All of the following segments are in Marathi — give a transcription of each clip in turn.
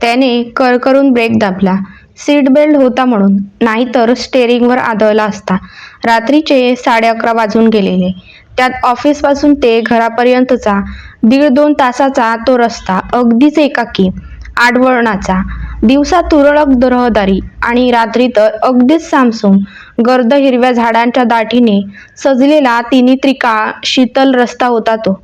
त्याने करकरून ब्रेक दाबला. सीट बेल्ट होता म्हणून नाहीतर स्टेअरिंगवर आदळला असता. रात्रीचे साडे अकरा वाजून गेलेले. त्यात ऑफिसपासून ते घरापर्यंतचा दीड दोन तासाचा तो रस्ता अगदीच एकाकी आडवळणाचा. दिवसा तुरळक रहदारी आणि रात्री तर अगदीच सामसूम गर्द हिरव्या झाडांच्या दाटीने सजलेला तिन्ही त्रिकाळ शीतल रस्ता होता तो.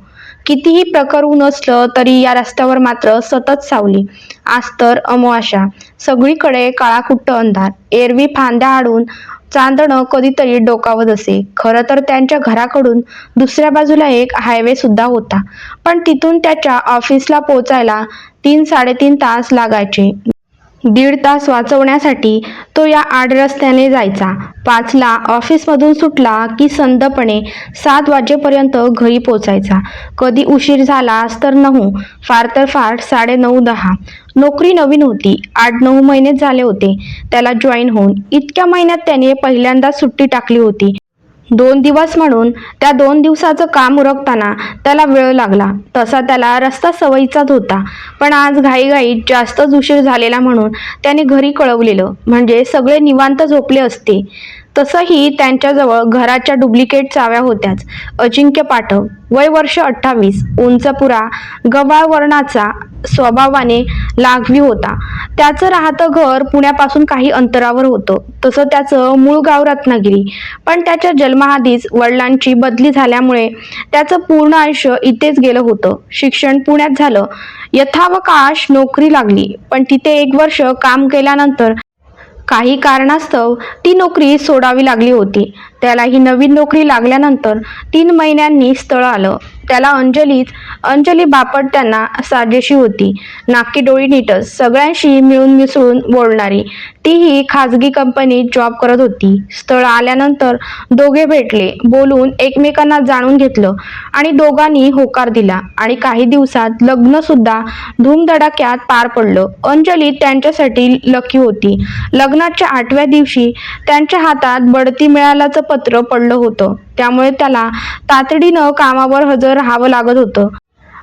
कितीही प्रकार ऊन असलं तरी या रस्त्यावर मात्र सतत सावली. आज तर अमावास्या. सगळीकडे काळाकुट्ट अंधार. एरवी फांद्या आडून चांदणं कधीतरी डोकावत असे. खरं तर त्यांच्या घराकडून दुसऱ्या बाजूला एक हायवे सुद्धा होता. पण तिथून त्याच्या ऑफिसला पोचायला तीन साडेतीन तास लागायचे. दीड तास वाचवण्यासाठी तो या आड रस्त्याने जायचा. पाचला ऑफिसमधून सुटला की संधपणे सात वाजेपर्यंत घरी पोचायचा. कधी उशीर झालास तर नऊ फार तर फार साडे नऊ दहा. नोकरी नवीन होती. आठ नऊ महिनेच झाले होते. त्याला जॉईन होऊन. इतक्या महिन्यात त्याने पहिल्यांदाच सुट्टी टाकली होती. दोन दिवस म्हणून त्या दोन दिवसाचं काम उरकताना त्याला वेळ लागला. तसा त्याला रस्ता सवयीचाच होता. पण आज घाईघाईत जास्तच उशीर झालेला म्हणून त्याने घरी कळवलेलं. म्हणजे सगळे निवांत झोपले असते. तसंही त्यांच्याजवळ घराच्या डुप्लिकेट चाव्या होत्याच. अजिंक्य पाठव. वय वर्ष अठ्ठावीस. उंचपुरा गवाळ वर्णाचा स्वभावाने लागवी होता. त्याचं राहतं घर पुण्यापासून काही अंतरावर होतं. तसं त्याचं मूळ गाव रत्नागिरी. पण त्याच्या जन्माआधीच वडिलांची बदली झाल्यामुळे त्याचं पूर्ण आयुष्य इथेच गेलं होतं. शिक्षण पुण्यात झालं. यथावकाश नोकरी लागली. पण तिथे एक वर्ष काम केल्यानंतर काही कारणास्तव ती नोकरी सोडावी लागली होती. त्याला ही नवीन नोकरी लागल्यानंतर तीन महिन्यांनी स्थळ आलं. त्याला अंजलीच अंजली बापट त्यांना साजेशी होती. नाकी डोळी नीटच सगळ्यांशी मिळून मिसळून बोलणारी. तीही खाजगी कंपनीत जॉब करत होती. स्थळ आल्यानंतर दोघे भेटले बोलून एकमेकांना जाणून घेतलं आणि दोघांनी होकार दिला आणि काही दिवसात लग्न सुद्धा धूमधडाक्यात पार पडलं. अंजली त्यांच्यासाठी लकी होती. लग्नाच्या आठव्या दिवशी त्यांच्या हातात बढती मिळाल्याचं पत्र पडलं होतं. त्यामुळे त्याला तातडीनं कामावर हजर राहावं लागत होतं.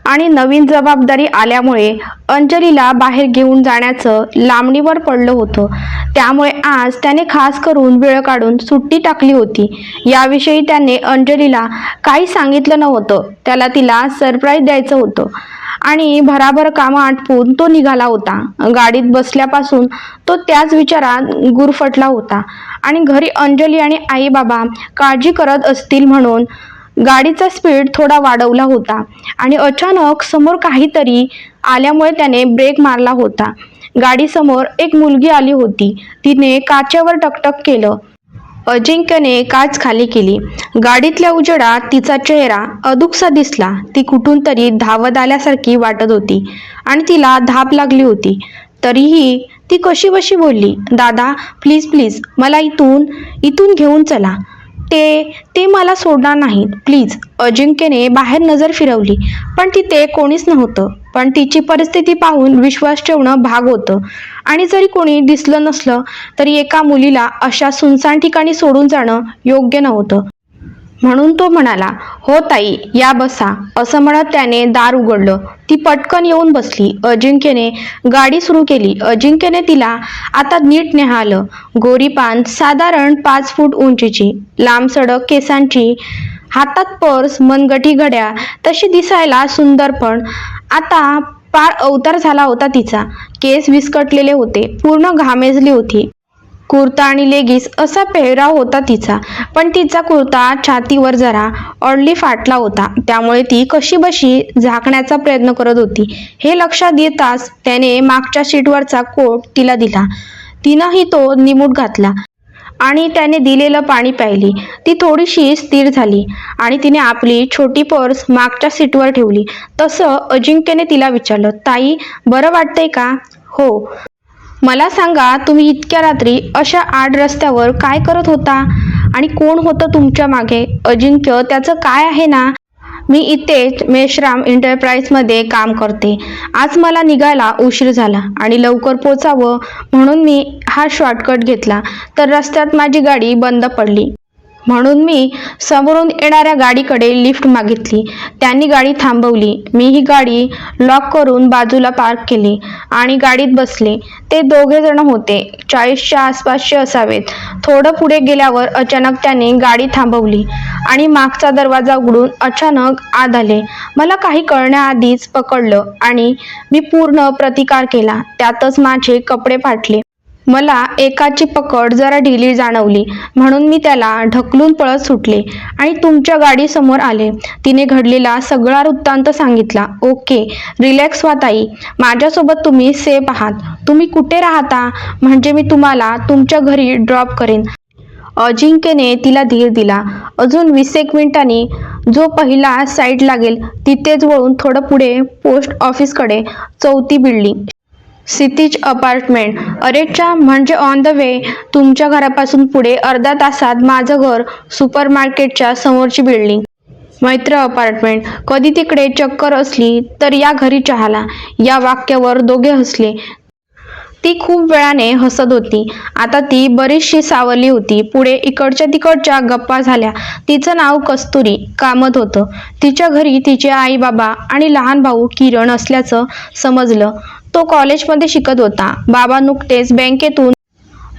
आणि नवीन जबाबदारी आल्यामुळे अंजलीला बाहेर घेऊन जाण्याचं लांबणीवर पडलं होतं. त्यामुळे आज त्याने खास करून वेळ काढून सुट्टी टाकली होती. याविषयी त्याने अंजलीला काही सांगितलं नव्हतं. त्याला तिला सरप्राईज द्यायचं होतं. आणि भराभर कामं आटपून तो निघाला होता. गाडीत बसल्यापासून तो त्याच विचारात गुरफटला होता. आणि घरी अंजली आणि आई बाबा काळजी करत असतील म्हणून गाडीचा स्पीड थोडा वाढवला होता. आणि अचानक समोर काहीतरी आल्यामुळे त्याने ब्रेक मारला होता. गाडीसमोर एक मुलगी आली होती. तिने काचेवर टकटक केलं. अजिंक्यने काच खाली केली. गाडीतल्या उजेडात तिचा चेहरा अदुकसा दिसला. ती कुठून तरी धावत आल्यासारखी वाटत होती आणि तिला धाप लागली होती. तरीही ती कशी बशी बोलली दादा प्लीज प्लीज मला इथून इथून घेऊन चला. ते ते मला सोडणार नाहीत. प्लीज अजिंक्यने बाहेर नजर फिरवली. पण तिथे कोणीच नव्हतं. पण तिची परिस्थिती पाहून विश्वास ठेवणं भाग होतं. आणि जरी कोणी दिसलं नसलं तरी एका मुलीला अशा सुनसान ठिकाणी सोडून जाणं योग्य नव्हतं. म्हणून तो म्हणाला हो ताई या बसा. असं म्हणत त्याने दार उघडलं. ती पटकन येऊन बसली. अजिंक्यने गाडी सुरू केली. अजिंक्यने तिला आता नीट निहाळलं. गोरीपान साधारण पाच फूट उंचीची लांब सडक केसांची हातात पर्स मनगटी घड्या तशी दिसायला सुंदर पण. आता पार अवतार झाला होता तिचा. केस विस्कटलेले होते. पूर्ण घामेजली होती. कुर्ता आणि लेगीस असा पेहराव होता तिचा. पण तिचा कुर्ता छातीवर जरा ऑडली फाटला होता. त्यामुळे ती कशी बशी झाकण्याचा प्रयत्न करत होती. हे लक्षात येताच त्याने मागच्या सीटवरचा कोट तिला दिला. तिनंही तो निमूट घातला आणि त्याने दिलेलं पाणी प्यायली. ती थोडीशी स्थिर झाली आणि तिने आपली छोटी पर्स मागच्या सीटवर ठेवली. तसं अजिंक्यने तिला विचारलं ताई बरं वाटतंय का? हो. मला सांगा तुम्ही इतक्या रात्री अशा आड रस्त्यावर काय करत होता? आणि कोण होतं तुमच्या मागे? अजिंक्य त्याचं काय आहे ना? मी इथेच मेश्राम एंटरप्राइजमध्ये काम करते. आज मला निघायला उशीर झाला आणि लवकर पोचावं म्हणून मी हा शॉर्टकट घेतला. तर रस्त्यात माझी गाडी बंद पडली. म्हणून मी समोरून येणाऱ्या गाडीकडे लिफ्ट मागितली. त्यांनी गाडी थांबवली. मी ही गाडी लॉक करून बाजूला पार्क केली आणि गाडीत बसले. ते दोघे जण होते. चाळीसच्या आसपासचे असावेत. थोडं पुढे गेल्यावर अचानक त्याने गाडी थांबवली आणि मागचा दरवाजा उघडून अचानक आत आले. मला काही कळण्याआधीच पकडलं आणि मी पूर्ण प्रतिकार केला. त्यातच माझे कपडे फाटले. मला एकाची पकड जरा ढिली जाणवली. म्हणून मी त्याला ढकलून पळत सुटले आणि तुमच्या गाडीसमोर आले. तिने घडलेला सगळा वृत्तांत सांगितला. ओके रिलॅक्स व्हा ताई. माझ्यासोबत तुम्ही सेफ आहात. तुम्ही कुठे राहता? म्हणजे मी तुम्हाला तुमच्या घरी ड्रॉप करेन. अजिंक्यने तिला धीर दिला. अजून वीस एक मिनिटांनी जो पहिला साईड लागेल तिथेच वळून थोडं पुढे पोस्ट ऑफिसकडे चौथी बिल्डिंग. Cities apartment. अरेच्या म्हणजे ऑन द वे तुमच्या घरापासून पुढे अर्धा तासात माझं घर सुपर मार्केटच्या समोरची बिल्डिंग मैत्र अपार्टमेंट. कधी तिकडे चक्कर असली तर या घरी चहाला. या वाक्यावर दोघे हसले. ती खूप वेळाने हसत होती. आता ती बरीचशी सावरली होती. पुढे इकडच्या तिकडच्या गप्पा झाल्या. तिचं नाव कस्तुरी कामत होतं. तिच्या घरी तिचे आई बाबा आणि लहान भाऊ किरण असल्याचं समजलं. तो कॉलेजमध्ये शिकत होता. बाबा नुकतेच बँकेतून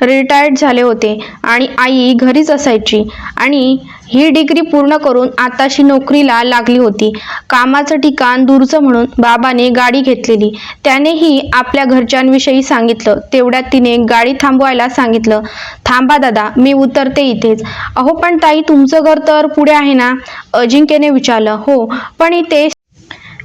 रिटायर्ड झाले होते आणि आई घरीच असायची आणि ही डिग्री पूर्ण करून आताशी नोकरीला लागली होती. कामाचं ठिकाण दूरचं म्हणून बाबाने गाडी घेतलेली. त्यानेही आपल्या घरच्यांविषयी सांगितलं. तेवढ्यात तिने गाडी थांबवायला सांगितलं. थांबा दादा मी उतरते इथेच. अहो पण ताई तुमचं घर तर पुढे आहे ना? अजिंक्यने विचारलं. हो पण इथे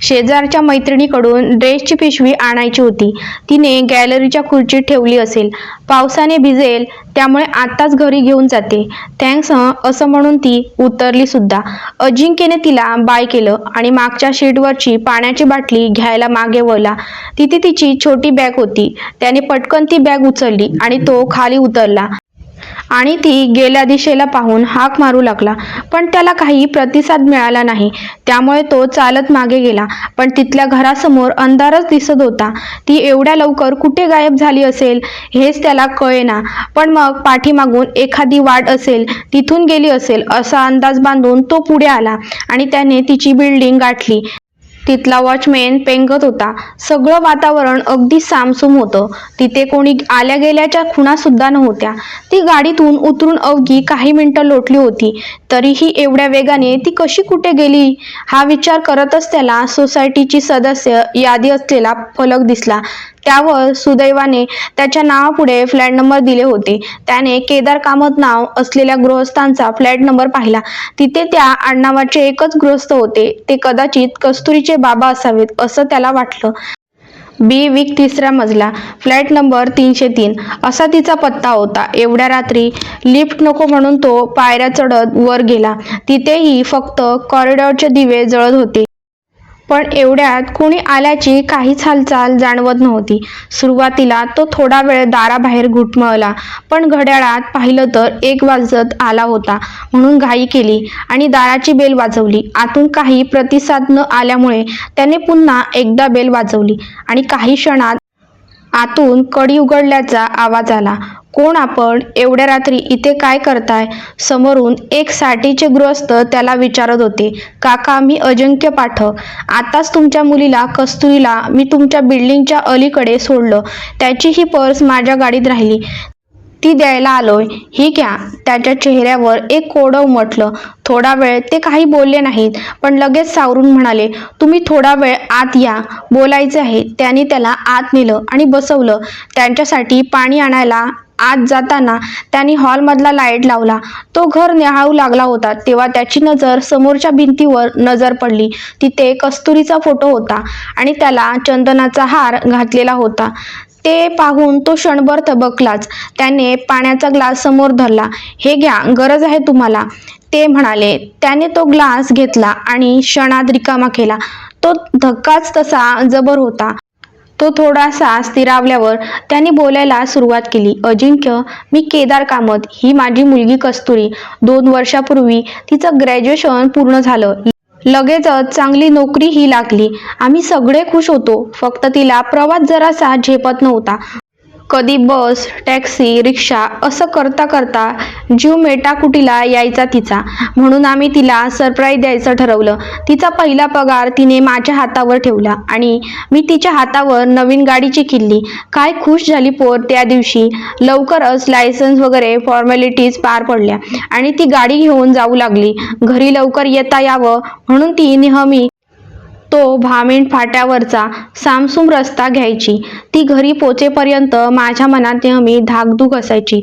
शेजारच्या मैत्रिणीकडून ड्रेसची पिशवी आणायची होती. तिने गॅलरीच्या खुर्चीत ठेवली असेल. पावसाने भिजेल त्यामुळे आत्ताच घरी घेऊन जाते. थँक्स असं म्हणून ती उतरली सुद्धा. अजिंक्यने तिला बाय केलं आणि मागच्या शीटवरची पाण्याची बाटली घ्यायला मागे वळला. तिथे तिची छोटी बॅग होती. त्याने पटकन ती बॅग उचलली आणि तो खाली उतरला. आणि ती गेल्या दिशेला पाहून हाक मारू लागला. पण त्याला काही प्रतिसाद मिळाला नाही. त्यामुळे तो चालत मागे गेला. पण तिथल्या घरासमोर अंधारच दिसत होता. ती एवढ्या लवकर कुठे गायब झाली असेल हेच त्याला कळेना. पण मग पाठीमागून एखादी वाट असेल तिथून गेली असेल असा अंदाज बांधून तो पुढे आला आणि त्याने तिची बिल्डिंग गाठली. तिथला वॉचमॅन पेंगत होता. सगळं वातावरण अगदी सामसूम होतं. तिथे कोणी आल्या गेल्याच्या खुणा सुद्धा नव्हत्या. ती गाडीतून उतरून अवघी काही मिनिटं लोटली होती. तरीही एवढ्या वेगाने ती कशी कुठे गेली? हा विचार करतच त्याला सोसायटीची सदस्य यादी असलेला फलक दिसला. त्यावर सुदैवाने त्याच्या नावापुढे फ्लॅट नंबर दिले होते. त्याने केदार कामत नाव असलेल्या गृहस्थांचा फ्लॅट नंबर पाहिला. तिथे त्या आडनावाचे एकच गृहस्थ होते. ते कदाचित कस्तुरीचे बाबा असावेत असं त्याला वाटलं. बी. वीक तिसरा मजला. फ्लॅट नंबर तीनशे तीन. असा तिचा पत्ता होता. एवढ्या रात्री लिफ्ट नको म्हणून तो पायऱ्या चढत वर गेला. तिथेही फक्त कॉरिडॉरचे दिवे जळत होते. पण एवढ्यात कुणी आल्याची काहीच हालचाल जाणवत नव्हती. सुरुवातीला तो थोडा वेळ दाराबाहेर घुटमळला पण घड्याळात पाहिलं तर एक वाजत आला होता. म्हणून घाई केली आणि दाराची बेल वाजवली. आतून काही प्रतिसाद न आल्यामुळे त्याने पुन्हा एकदा बेल वाजवली आणि काही क्षणात आतून कडी उघडल्याचा आवाज आला. कोण आपण? एवढ्या रात्री इथे काय करताय? समोरून एक साठीचे गृहस्थ त्याला विचारत होते. काका मी अजिंक्य पाठक. आताच तुमच्या मुलीला कस्तुरीला मी तुमच्या बिल्डिंगच्या अलीकडे सोडलं. त्याची ही पर्स माझ्या गाडीत राहिली. ती द्यायला आलोय. ही घ्या. त्याच्या चेहऱ्यावर एक कोडं उमटलं. थोडा वेळ ते काही बोलले नाहीत पण लगेच सावरून म्हणाले तुम्ही थोडा वेळ आत या. बोलायचे आहे. त्यांनी त्याला आत नेलं आणि बसवलं. त्यांच्यासाठी पाणी आणायला आत जाताना त्यांनी हॉलमधला लाइट लावला. तो घर निहाळू लागला होता. तेव्हा त्याची नजर समोरच्या भिंतीवर नजर पडली. तिथे कस्तुरीचा फोटो होता आणि त्याला चंदनाचा हार घातलेला होता. ते पाहून तो क्षणभर थबकलाच त्याने पाण्याचा ग्लास समोर धरला. हे घ्या गरज आहे तुम्हाला. ते म्हणाले. त्याने तो ग्लास घेतला आणि क्षणात रिकामा केला. तो धक्काच तसा जबर होता. तो थोडासा स्थिरावल्यावर त्याने बोलायला सुरुवात केली. अजिंक्य मी केदार कामत. ही माझी मुलगी कस्तुरी. दोन वर्षापूर्वी तिचं ग्रॅज्युएशन पूर्ण झालं. लगेचच चांगली नोकरीही लागली. आम्ही सगळे खुश होतो. फक्त तिला प्रवास जरासा झेपत नव्हता. कधी बस टॅक्सी रिक्षा असं करता करता जीव मेटाकुटीला यायचा तिचा. म्हणून आम्ही तिला सरप्राईज द्यायचं ठरवलं. तिचा पहिला पगार तिने माझ्या हातावर ठेवला आणि मी तिच्या हातावर नवीन गाडीची किल्ली. काय खुश झाली पोर त्या दिवशी. लवकरच लायसन्स वगैरे फॉर्मॅलिटीज पार पडल्या आणि ती गाडी घेऊन जाऊ लागली. घरी लवकर येता यावं म्हणून ती नेहमी तो भामेंड फाट्यावरचा सामसूम रस्ता घ्यायची. ती घरी पोचेपर्यंत माझ्या मनात नेहमी धाकधूक असायची.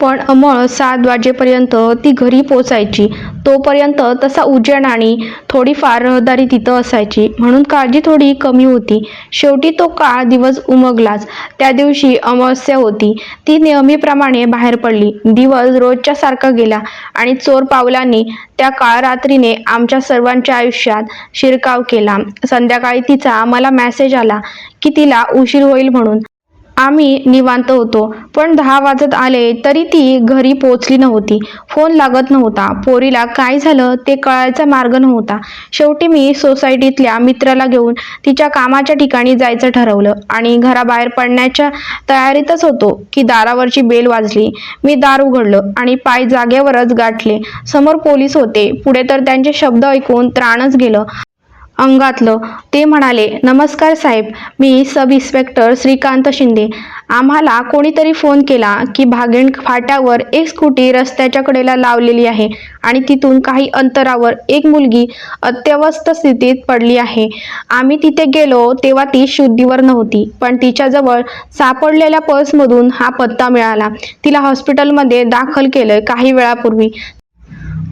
पण अमळ सात वाजेपर्यंत ती घरी पोचायची. तोपर्यंत तसा उजेड आणि थोडीफार रहदारी तिथं असायची. म्हणून काळजी थोडी कमी होती. शेवटी तो काळ दिवस उमगलाच. त्या दिवशी अमावस्या होती. ती नेहमीप्रमाणे बाहेर पडली. दिवस रोजच्या सारखा गेला आणि चोर पावलांनी त्या काळ रात्रीने आमच्या सर्वांच्या आयुष्यात शिरकाव केला. संध्याकाळी तिचा मला मॅसेज आला की तिला उशीर होईल म्हणून आम्ही निवांत होतो. पण दहा वाजत आले तरी ती घरी पोचली नव्हती. फोन लागत नव्हता. पोरीला काय झालं ते कळायचा मार्ग नव्हता. शेवटी मी सोसायटीतल्या मित्राला घेऊन तिच्या कामाच्या ठिकाणी जायचं ठरवलं आणि घराबाहेर पडण्याच्या तयारीतच होतो की दारावरची बेल वाजली. मी दार उघडलं आणि पाय जागेवरच गाठले. समोर पोलीस होते. पुढे तर त्यांचे शब्द ऐकून त्राणच गेलं. अंगातलं. ते म्हणाले नमस्कार साहेब मी सब इन्स्पेक्टर श्रीकांत शिंदे. आम्हाला कोणीतरी फोन केला की भागेण फाट्यावर एक स्कूटी रस्त्याच्या कडेला लावलेली आहे आणि तिथून काही अंतरावर एक मुलगी अत्यवस्थ स्थितीत पडली आहे. आम्ही तिथे गेलो तेव्हा ती शुद्धीवर नव्हती पण तिच्याजवळ सापडलेल्या पर्समधून हा पत्ता मिळाला. तिला हॉस्पिटलमध्ये दाखल केलं काही वेळापूर्वी.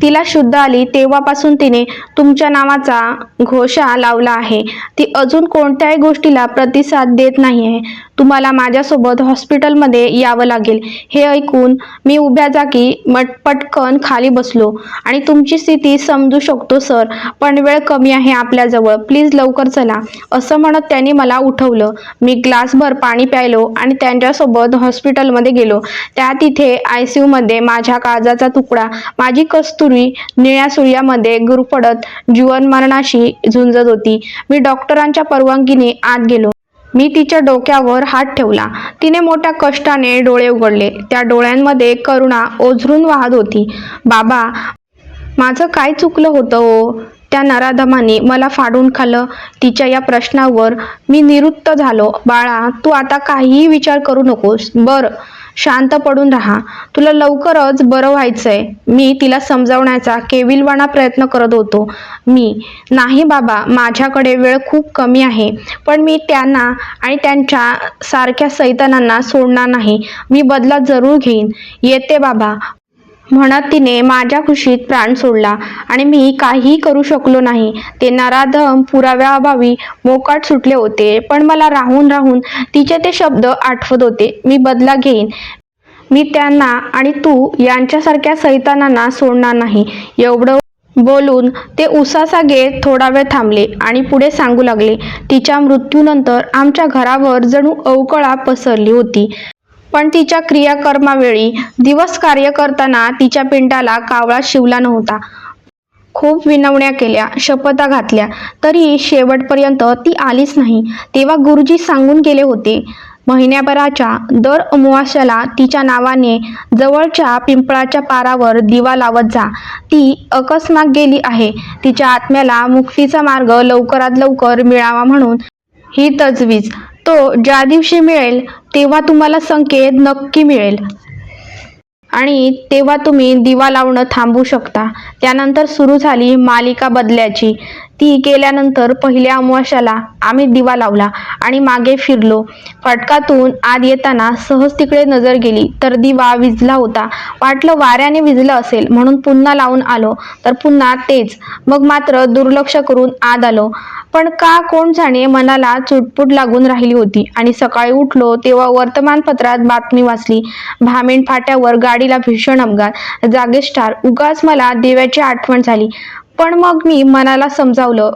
तिला शुद्ध आली तेव्हापासून तिने तुमच्या नावाचा घोषा लावला आहे. ती अजून कोणत्याही गोष्टीला प्रतिसाद देत नाही आहे तुम्हाला माझ्यासोबत हॉस्पिटलमध्ये यावं लागेल. हे ऐकून मी उभ्या जागी मट पटकन खाली बसलो. आणि तुमची स्थिती समजू शकतो सर पण वेळ कमी आहे आपल्याजवळ. प्लीज लवकर चला. असं म्हणत त्यांनी मला उठवलं. मी ग्लासभर पाणी प्यायलो आणि त्यांच्यासोबत हॉस्पिटलमध्ये गेलो. त्या तिथे आय सी यूमध्ये माझ्या काळजाचा तुकडा माझी कस्तुरी निळ्या सूर्यामध्ये गुरफडत जीवनमरणाशी झुंजत होती. मी डॉक्टरांच्या परवानगीने आत गेलो. मी तिच्या डोक्यावर हात ठेवला. तिने मोठ्या कष्टाने डोळे उघडले. त्या डोळ्यांमध्ये करुणा ओझरून वाहत होती. बाबा माझं काय चुकलं होतं ओ त्या नराधमाने मला फाडून खाल्लं. तिच्या या प्रश्नावर मी निरुत्त झालो. बाळा तू आता काहीही विचार करू नकोस. बरं. शांत पडून राहा. तुला लवकरच बरं व्हायचंय. मी तिला समजावण्याचा केविलवाणा प्रयत्न करत होतो. मी नाही बाबा माझ्याकडे वेळ खूप कमी आहे. पण मी त्यांना आणि त्यांच्या सारख्या सैतानांना सोडणार नाही. मी बदला जरूर घेईन. येते बाबा. म्हणत तिने माझ्या खुशीत प्राण सोडला आणि मी काहीही करू शकलो नाही. ते नराधम पुराव्याअभावी मोकाट सुटले होते पण मला राहून राहून तिचे ते शब्द आठवत होते. मी बदला घेईन. मी त्यांना आणि तू यांच्यासारख्या सैतानांना सोडणार नाही. एवढं बोलून ते उसासा घेत थोडा वेळ थांबले आणि पुढे सांगू लागले तिच्या मृत्यूनंतर आमच्या घरावर जणू अवकळा पसरली होती. पण तिच्या क्रियाकर्मावेळी दिवस कार्य करताना तिच्या पिंडाला कावळा शिवला नव्हता. खूप विनवण्या केल्या शपथा घातल्या. तरी शेवटपर्यंत ती आलीच नाही. तेव्हा गुरुजी सांगून गेले होते महिन्याभराच्या दर अमावास्याला तिच्या नावाने जवळच्या पिंपळाच्या पारावर दिवा लावत जा. ती अकस्मात गेली आहे. तिच्या आत्म्याला मुक्तीचा मार्ग लवकरात लवकर मिळावा म्हणून ही तजवीज. तो ज्या दिवशी मिळेल तेव्हा तुम्हाला संकेत नक्की मिळेल. आणि तेव्हा तुम्ही दिवा लावणं थांबू शकता. त्यानंतर सुरू झाली मालिका बदल्याची. ती गेल्यानंतर पहिल्या अमावश्याला आम्ही दिवा लावला आणि मागे फिरलो. फटकातून आत येताना सहज तिकडे नजर गेली तर दिवा विजला होता. वाटलं वाऱ्याने विजलं असेल म्हणून पुन्हा लावून आलो. तर पुन्हा तेच. मग मात्र दुर्लक्ष करून आत आलो. पण का कोण जाणे मनाला चुटपुट लागून राहिली होती. आणि सकाळी उठलो तेव्हा वर्तमानपत्रात बातमी वाचली. भामेण फाट्यावर गाडीला भीषण अपघात. जागेच उगाच मला देवाची आठवण झाली. पण मग मी मनाला समजावलं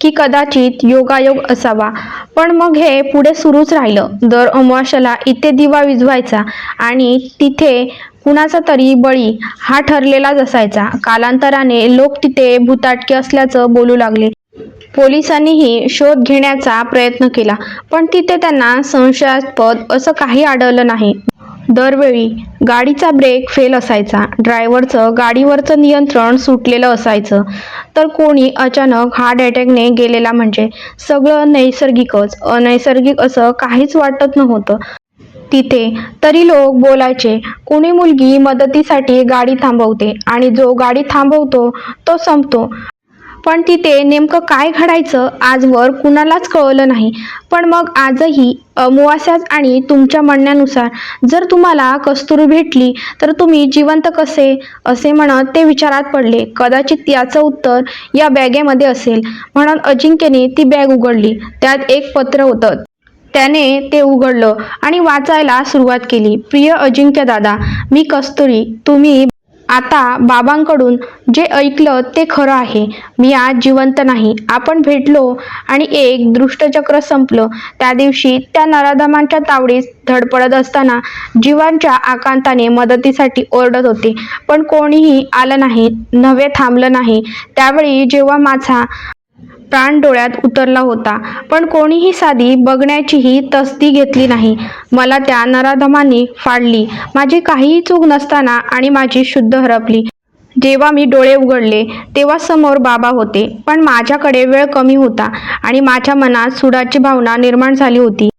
की कदाचित योगायोग असावा. पण मग हे पुढे सुरूच राहिलं. दर अमावास्याला इथे दिवा विझवायचा आणि तिथे कुणाचा तरी बळी हा ठरलेलाच असायचा. कालांतराने लोक तिथे भूताटके असल्याचं बोलू लागले. पोलिसांनीही शोध घेण्याचा प्रयत्न केला पण तिथे त्यांना संशयास्पद असं काही आढळलं नाही. दरवेळी गाडीचा ब्रेक फेल असायचा. ड्रायव्हरचं गाडीवरचं नियंत्रण सुटलेलं असायचं. तर कोणी अचानक हार्ट अटॅकने गेलेला म्हणजे सगळं नैसर्गिकच अनैसर्गिक असं काहीच वाटत नव्हतं. तिथे तरी लोक बोलायचे कुणी मुलगी मदतीसाठी गाडी थांबवते आणि जो गाडी थांबवतो तो संपतो. पण तिथे नेमकं काय घडायचं आजवर कुणालाच कळलं नाही. पण मग आजही अमुवास्याच आणि तुमच्या म्हणण्यानुसार जर तुम्हाला कस्तुरी भेटली तर तुम्ही जिवंत कसे? असे म्हणत ते विचारात पडले. कदाचित याचं उत्तर या बॅगेमध्ये असेल. म्हणून अजिंक्यने ती बॅग उघडली. त्यात एक पत्र होतं. त्याने ते उघडलं आणि वाचायला सुरुवात केली. प्रिय अजिंक्य दादा मी कस्तुरी. तुम्ही आता बाबांकडून जे ऐकलं ते खरं आहे. मी आज जिवंत नाही. आपण भेटलो आणि एक दृष्टचक्र संपलं. त्या दिवशी त्या नराधमांच्या तावडीत धडपडत असताना जीवांच्या आकांताने मदतीसाठी ओरडत होते. पण कोणीही आलं नाही नव्हे थांबलं नाही. त्यावेळी जेव्हा माझा प्राण डोळ्यात उतरला होता. पण कोणीही साधी बघण्याचीही तस्ती घेतली नाही. मला त्या नराधमांनी फाडली. माझी काहीही चूक नसताना आणि माझी शुद्ध हरपली. जेव्हा मी डोळे उघडले तेव्हा समोर बाबा होते. पण माझ्याकडे वेळ कमी होता आणि माझ्या मनात सुडाची भावना निर्माण झाली होती.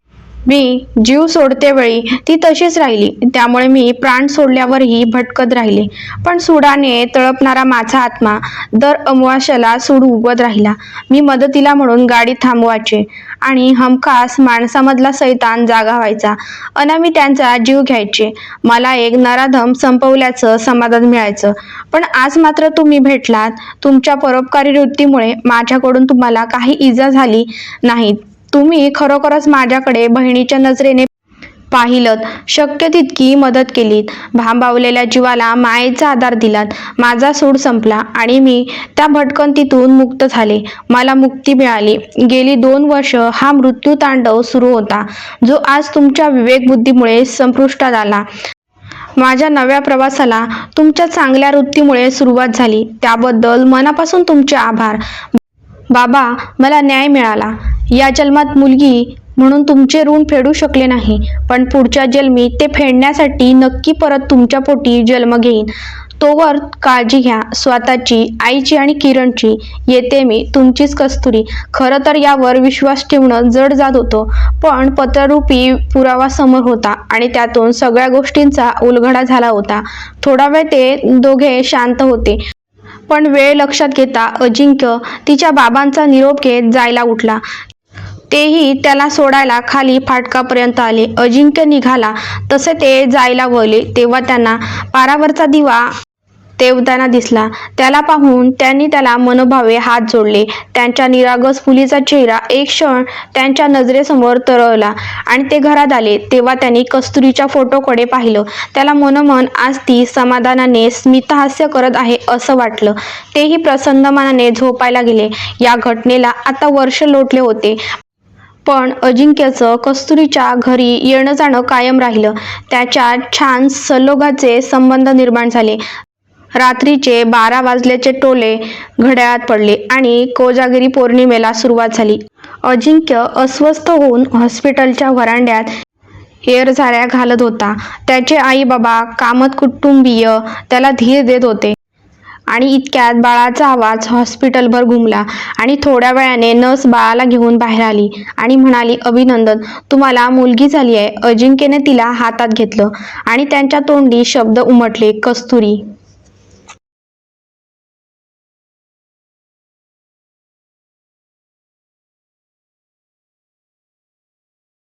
मी जीव सोडते वेळी ती तशीच राहिली. त्यामुळे मी प्राण सोडल्यावरही भटकत राहिले. पण सुडाने तळपणारा माझा आत्मा दर अमवाशाला सूड उगवत राहिला. मी मदतीला म्हणून गाडी थांबवायचे आणि हमखास माणसामधला सैतान जागा व्हायचा. अन मी त्यांचा जीव घ्यायचे. मला एक नराधम संपवल्याचं समाधान मिळायचं. पण आज मात्र तुम्ही भेटलात. तुमच्या परोपकारी वृत्तीमुळे माझ्याकडून तुम्हाला काही इजा झाली नाहीत. तुम्ही खरोखरच माझ्याकडे बहिणीच्या नजरेने पाहिलं शक्य तितकी मदत केलीत. भांबावलेल्या जीवाला मायेचा आधार दिलात. माझा सूड संपला आणि मी त्या भटकंतीतून मुक्त झाले. मला मुक्ती मिळाली. गेली दोन वर्ष हा मृत्यू तांडव सुरू होता जो आज तुमच्या विवेकबुद्धीमुळे संपृष्टात आला. माझ्या नव्या प्रवासाला तुमच्या चांगल्या वृत्तीमुळे सुरुवात झाली. त्याबद्दल मनापासून तुमचे आभार. बाबा मला न्याय मिळाला. या जन्मात मुलगी म्हणून तुमचे ऋण फेडू शकले नाही. पण पुढच्या जन्मी ते फेडण्यासाठी नक्की परत तुमच्या पोटी जन्म घेईन. तोवर काळजी घ्या. स्वतःची आईची आणि किरणची. येते मी तुमचीच कस्तुरी. खरं तर यावर विश्वास ठेवणं जड जात होतं. पण पत्ररूपी पुरावा समोर होता आणि त्यातून सगळ्या गोष्टींचा उलगडा झाला होता. थोडा वेळ ते दोघे शांत होते. पण वेळ लक्षात घेता अजिंक्य तिच्या बाबांचा निरोप घेत जायला उठला. तेही त्याला सोडायला खाली फाटकापर्यंत आले. अजिंक्य निघाला. तसे ते जायला वळले. तेव्हा त्यांना पारावरचा दिवा तेवताना दिसला. त्याला पाहून त्यांनी त्याला मनोभावे हात जोडले. त्यांच्या निरागस फुलीचा चेहरा एक क्षण त्यांच्या नजरेसमोर तरळला आणि ते घरात आले. तेव्हा त्यांनी कस्तुरीच्या फोटोकडे पाहिलं. त्याला मनोमन आज ती समाधानाने स्मितहास्य करत आहे असं वाटलं. तेही प्रसन्न मनाने झोपायला गेले. या घटनेला आता वर्ष लोटले होते. पण अजिंक्यचं कस्तुरीच्या घरी येणं जाणं कायम राहिलं. त्याच्या छान सल्लोगाचे संबंध निर्माण झाले. रात्रीचे बारा वाजल्याचे टोले घड्याळात पडले आणि कोजागिरी पौर्णिमेला सुरुवात झाली. अजिंक्य अस्वस्थ होऊन हॉस्पिटलच्या व्हरांड्यात हेरझाऱ्या घालत होता. त्याचे आई बाबा कामत कुटुंबीय त्याला धीर देत होते. आणि इतक्यात बाळाचा आवाज हॉस्पिटलभर घुमला आणि थोड्या वेळाने नर्स बाळाला घेऊन बाहेर आली आणि म्हणाली अभिनंदन तुम्हाला मुलगी झाली आहे. अजिंक्यने तिला हातात घेतलं आणि त्यांच्या तोंडी शब्द उमटले कस्तुरी.